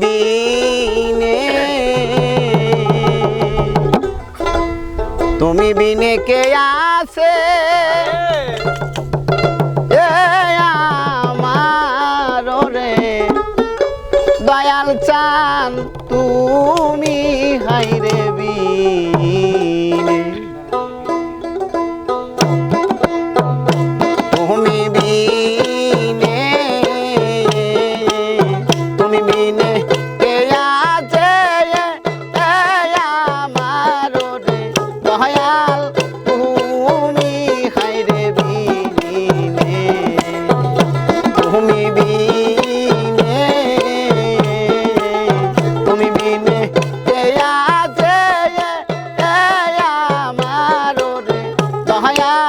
বিনে। তুমি বিনে কে আসে আমার রে দয়াল চান তুমি হাইরে বিনে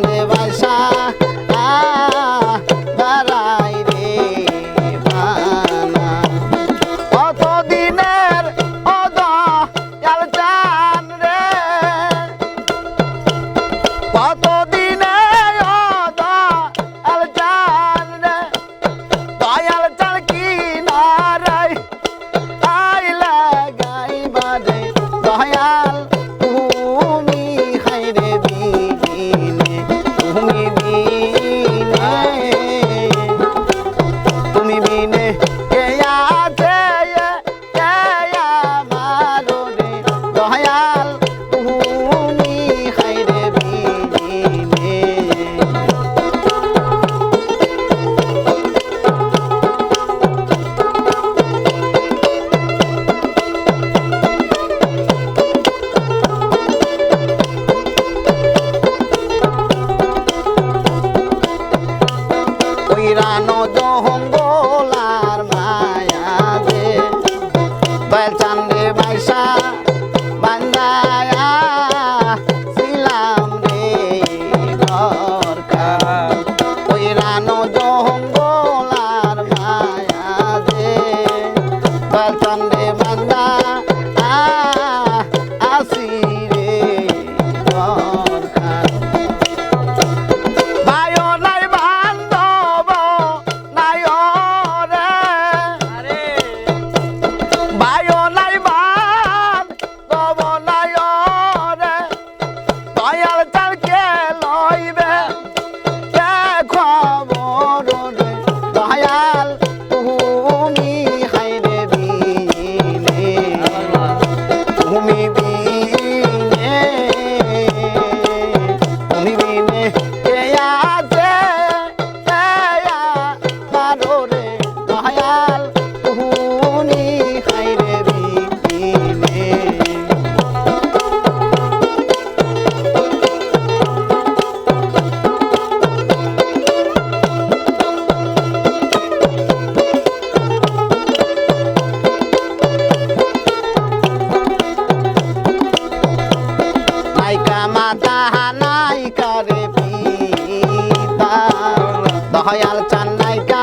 Vandeva. হরিরানো জঙ্গল নাইকা